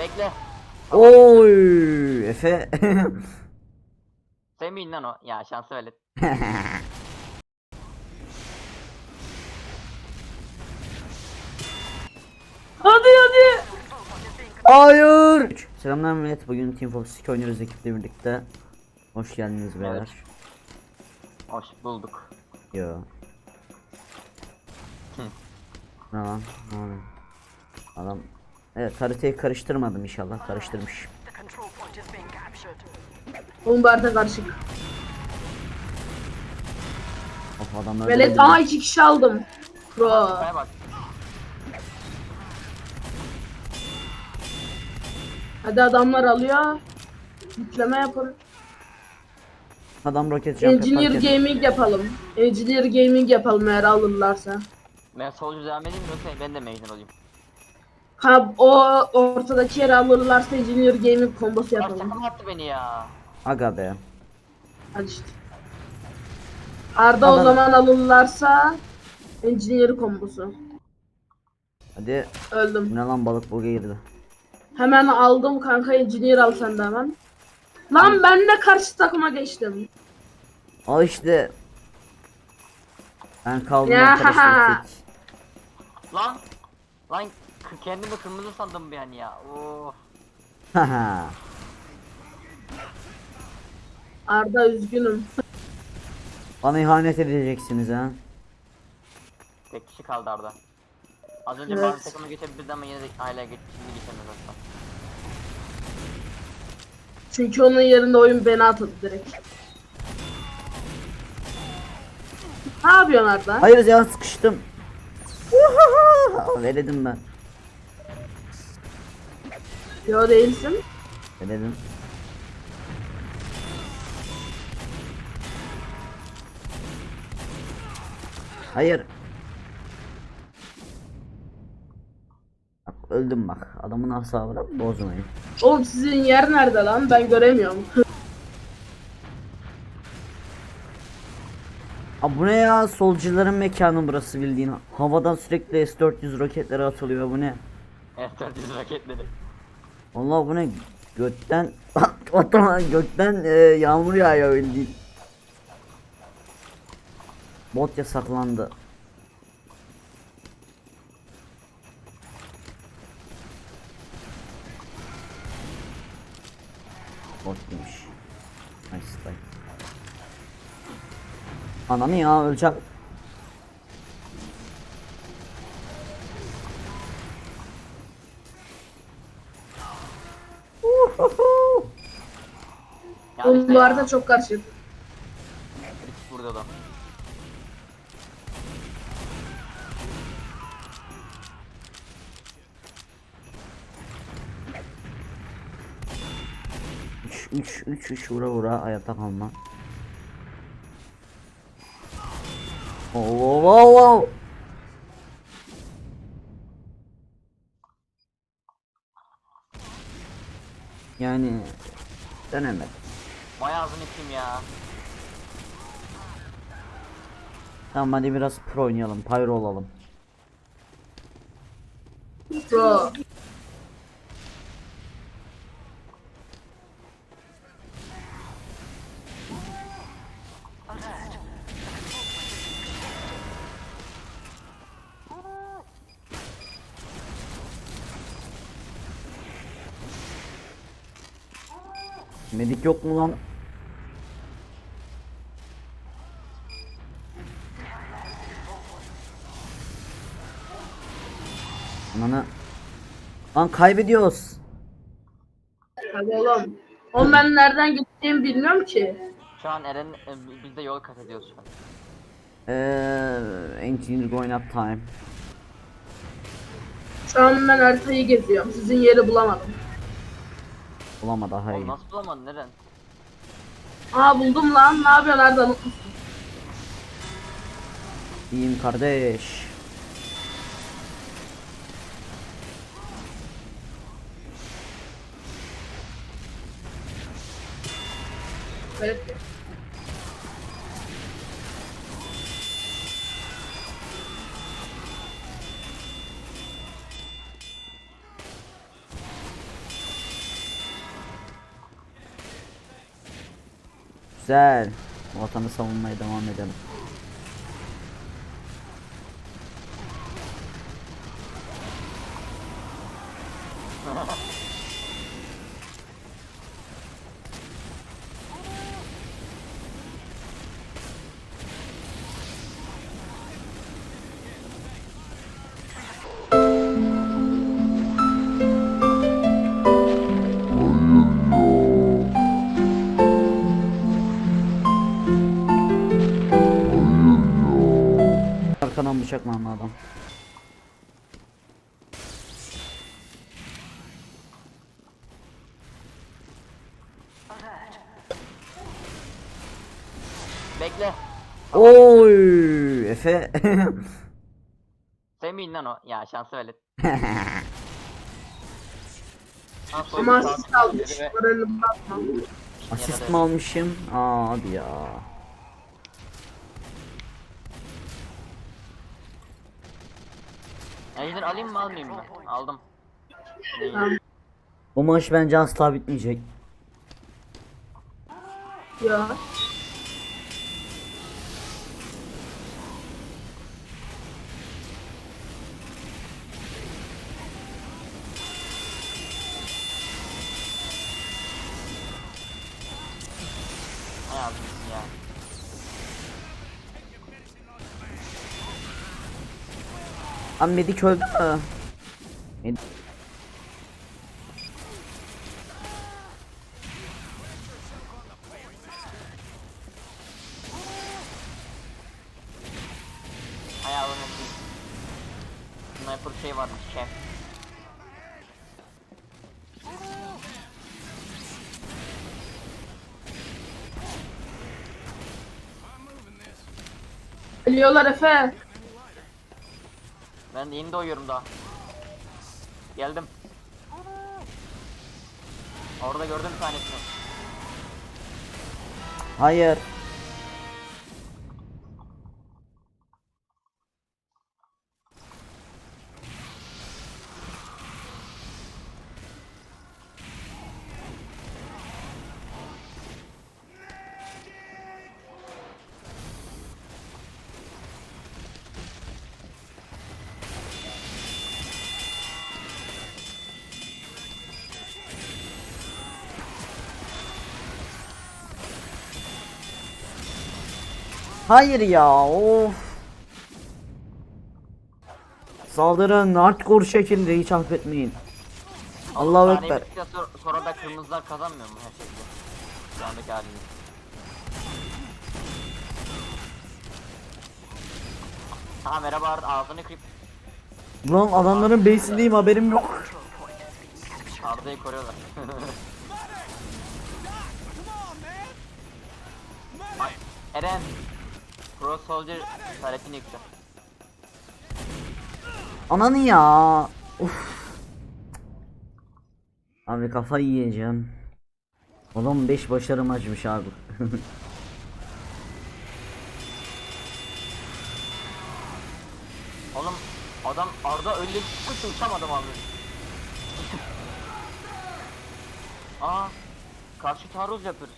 Bekle. Oy Efe. Semih'in lan o. Ya şansı velet. Hadi hadi. Hayır. Selamlar millet. Bugün Team Fortress 2 oynuyoruz ekiple birlikte. Hoş geldiniz beyler. Hoş bulduk. Yo. ne lan? Ne oluyor? Adam Evet haritayı karıştırmadım inşallah karıştırmış. Arada karışık. Of adamlar Velet aa iki kişi aldım. Pro. Buraya bak. Hadi adamlar alıyor. Yükleme yapalım. Adam roket jump Engineer yaparken Gaming yapalım. Engineer Gaming yapalım eğer alırlarsa. Ben solcu devam edeyim mi yoksa ben de mecnun olayım. Ha o ortadaki yeri alırlarsa Engineer Gaming kombosu Ya yapalım. takım attı beni ya. Aga be. Hadi işte. Arda o zaman alırlarsa Engineer kombosu. Hadi Öldüm. ne lan balık bug'a girdi. Hemen aldım kanka Engineer al sen de hemen. Lan ben de karşı takıma geçtim. Al işte. Ben kaldım Ya. arkadaşlar tek. Lan. Lan kendimi kırmızı sandım bir an ya. Oo. Haha. Arda üzgünüm. Bana ihanet edeceksiniz ha. Tek kişi kaldı Arda. Az önce Evet. bazı takıma geçebilirdi ama yine de hala geç, şimdi geçemez aslında. Çünkü onun yerinde oyun beni atıldı direkt. Ne yapıyorsun Arda? Hayır ya sıkıştım. Veredim ben. Yo değilsin. Veredim. Hayır. Bak öldüm bak. Adamın asabını bozmayın. Oğlum sizin yer nerede lan? Ben göremiyorum. Abi bu ne ya? Solcuların mekanı burası bildiğin. Havadan sürekli S-400 roketleri atılıyor bu ne? Evet 400 raketleri. Allah bu ne? Gökten Otoman gökten e, yağmur yağıyor bildiğin. Bot yasaklandı. Bot demiş. Nice. Ananı ya öleceğim. Ya. arada çok. Risk burada da. Üç, üç, üç, üç vura vura hayatta kalma. Oh, wow, wow, wow. Yani denemedim. Bayağı uzun ya. Tamam hadi biraz pro oynayalım, pyro olalım. Pro. Medik yok mu lan? Ananı. Lan kaybediyoruz. Hadi oğlum. Oğlum ben nereden gittiğimi bilmiyorum ki. Şu an Eren e, biz de yol kat ediyoruz şu an. Eee, engineer going up time. Şu an ben haritayı geziyorum. Sizin yeri bulamadım. Bulamadı daha iyi. Oğlum nasıl bulamadın Eren? Aa buldum lan. Ne yapıyorsun Arda? İyiyim kardeş. Evet. Güzel. Vatanı savunmaya devam edelim. Bıçaklandı adam. Bekle. Oy Efe. Semih'in lan o. Ya şansı soygun Ama asist almış. Moralim. Asist mi almışım? Aa hadi ya. Ejder alayım mı almayayım mı? Aldım. Tamam. Bu maç bence asla bitmeyecek. Ya. Abi Medik öldü mü? Med- Hay ağzını Sniper şey varmış şef. Geliyorlar Efe. Ben yeni doğuyorum daha. Geldim. Orada gördüm bir tanesini. Hayır. Hayır ya. Of. Saldırın hardcore şekilde hiç affetmeyin. Allahu Saniye ekber. bittikten sonra, sonra da kırmızılar kazanmıyor mu her şekilde? Şu andaki halini. Ha merhaba ağzını kırıp Lan adamların base'indeyim haberim yok. Arda'yı koruyorlar. Ay, Eren Pro Soldier taretini yıktı. Ananı ya. Uf. Abi kafayı yiyeceğim. Oğlum 5 başarım açmış abi. Oğlum adam Arda öyle sıkıntı uçamadım abi. Aa karşı taarruz yapıyoruz.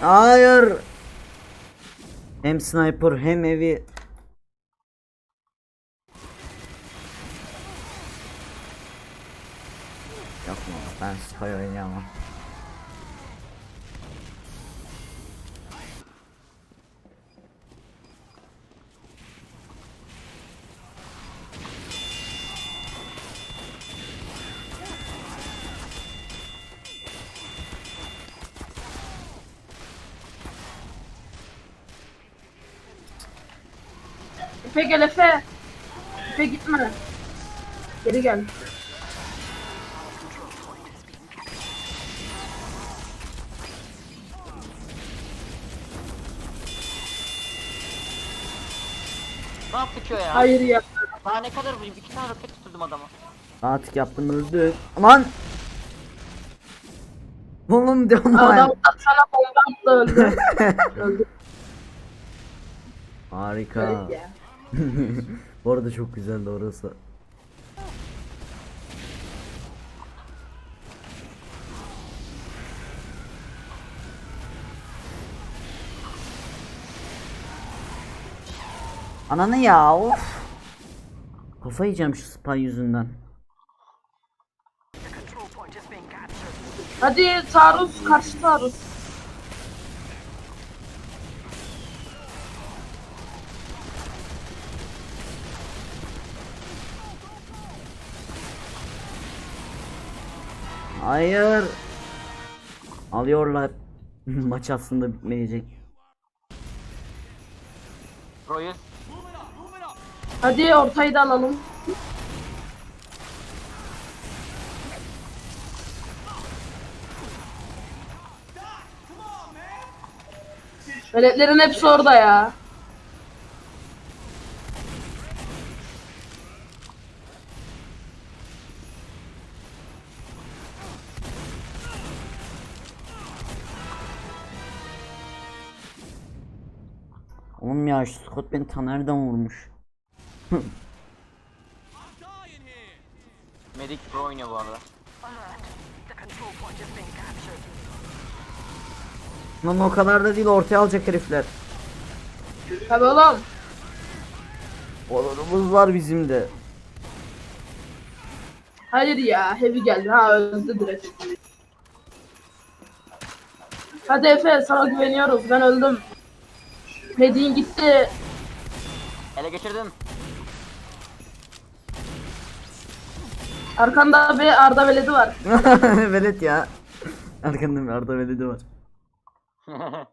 Hayır. Hem sniper hem evi. Efe gel Efe. Efe gitme. Geri gel. Ne yaptı ki o ya? Hayır ya. Daha ne kadar vurayım? İki tane roket tuturdum adama. Artık yaptım öldü. Aman. Oğlum devam Adam sana bomba attı öldü. öldü. Harika. Evet ya. Bu arada çok güzeldi orası. Ananı ya of. Kafa yiyeceğim şu spy yüzünden. Hadi taarruz karşı taarruz. Hayır. Alıyorlar. Maç aslında bitmeyecek. Pro'yu Hadi ortayı da alalım. Veletlerin hepsi orada ya. Ya şu Scott beni ta nereden vurmuş? Medic Pro oynuyor bu arada. Lan o kadar da değil ortaya alacak herifler. Tabii oğlum. Olurumuz var bizim de. Hayır ya heavy geldi. Ha öldü direkt. Hadi Efe sana güveniyoruz. Ben öldüm. Medin gitti. Ele geçirdim. Arkanda bir Arda veledi var. Velet ya. Arkanda bir Arda Velet'i var.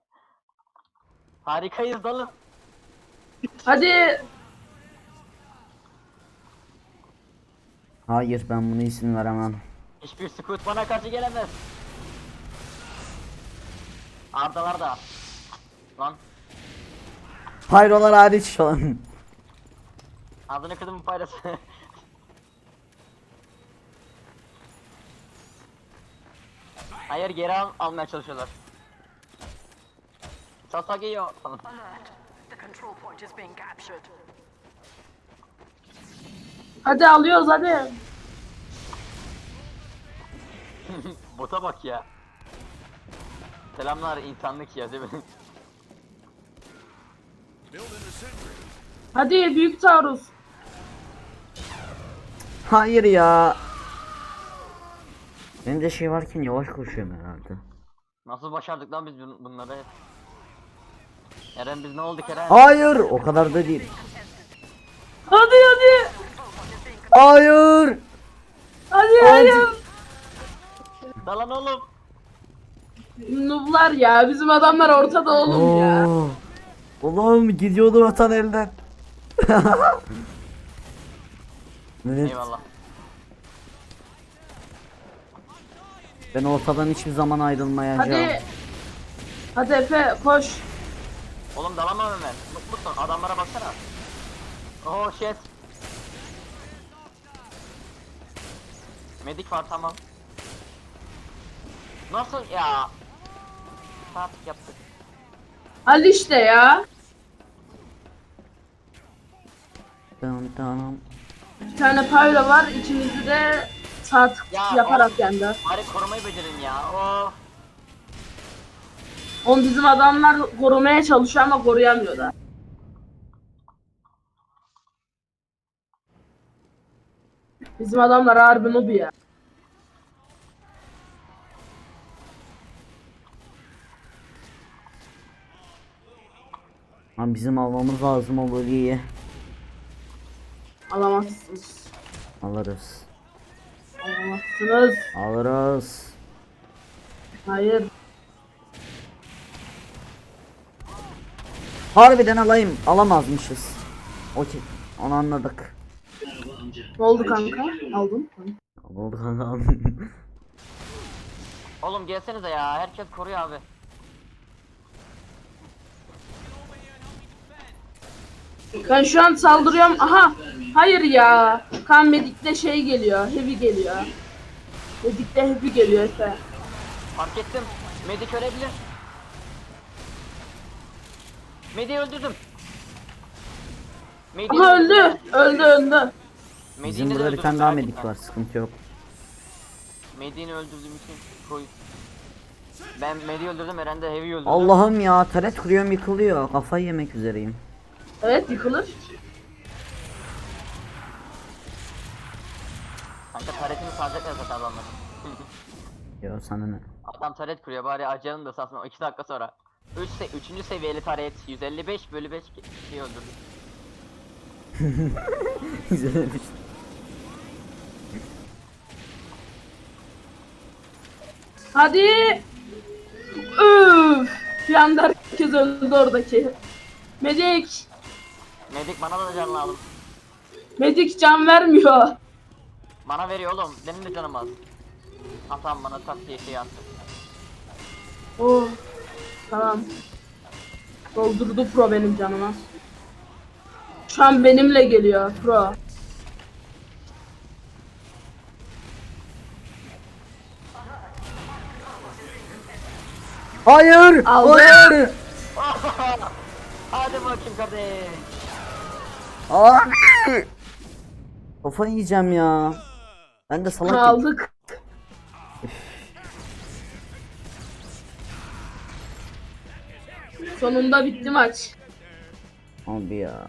Harikayız dalın. Hadi. Hayır ben buna isim veremem. Hiçbir scout bana karşı gelemez. Ardalar da. Lan Pyrolar hariç falan. ağzını kırdım bu payrası. Hayır geri al, almaya çalışıyorlar. Sasageyo falan. Alert. The control point is being captured. Hadi alıyoruz hadi. Bota bak ya. Selamlar insanlık ya değil mi? Hadi büyük taarruz. Hayır ya. Benim de şey varken yavaş koşuyorum herhalde. Nasıl başardık lan biz bun- bunları? Eren biz ne olduk Eren? Hayır o kadar da değil. Hadi hadi. Hayır. Hadi hadi. Dalan oğlum. Nublar ya bizim adamlar ortada oğlum ya. Oo. Oğlum gidiyordu vatan elden. evet, Eyvallah. ben ortadan hiçbir zaman ayrılmayacağım. Hadi. Hadi Efe koş. Oğlum dalamam hemen. Mutlusun adamlara baksana. Oh shit. Medik var tamam. Nasıl ya? Saat yaptık. Al işte ya. Tamam tamam. Bir tane payla var ikimizi de saat Ya, yaparak yendi. Bari korumayı becerin ya. Oh. Oğlum bizim adamlar korumaya çalışıyor ama koruyamıyor da. Bizim adamlar harbi noob ya. Lan bizim almamız lazım o bölgeyi. Alamazsınız. Alırız. Alamazsınız. Alırız. Hayır. Harbiden alayım. Alamazmışız. Okey. Onu anladık. Ne oldu kanka? Aldın. Oldu kanka. Oğlum gelsenize ya. Herkes koruyor abi. Ben şu an saldırıyorum. Aha. Hayır ya. Kan medikte şey geliyor. Heavy geliyor. Medikte heavy geliyor Efe. Fark ettim. Medik ölebilir. Medi'yi öldürdüm. Aha öldü. Öldü öldü. Bizim burada bir öldürdüm tane daha medik var sıkıntı yok. Medine'yi öldürdüğüm için koy. Ben Medi'yi öldürdüm Eren de Heavy'yi öldürdü. Allah'ım ya taret kuruyorum yıkılıyor. Kafayı yemek üzereyim. Evet yıkılır. Kanka taretini saracaklar zaten adamlar. Yo sana ne? Adam taret kuruyor bari acanın da sasma 2 dakika sonra. 3 se 3. seviyeli taret 155 bölü 5 şey öldürdü. İzlemiş. Hadi. Üf. Bir anda herkes öldü oradaki. Medik. Medik bana da can lazım. Medik can vermiyor. Bana veriyor oğlum. Benim de canım az. Ha tamam bana tak diye şey attı. Oh. Tamam. Doldurdu pro benim canıma. Şu an benimle geliyor pro. Hayır! Aldı. Hayır! Hadi bakayım kardeş. Abi! Kafayı yiyeceğim ya. Ben de salak. Aldık. Sonunda bitti maç. Abi ya.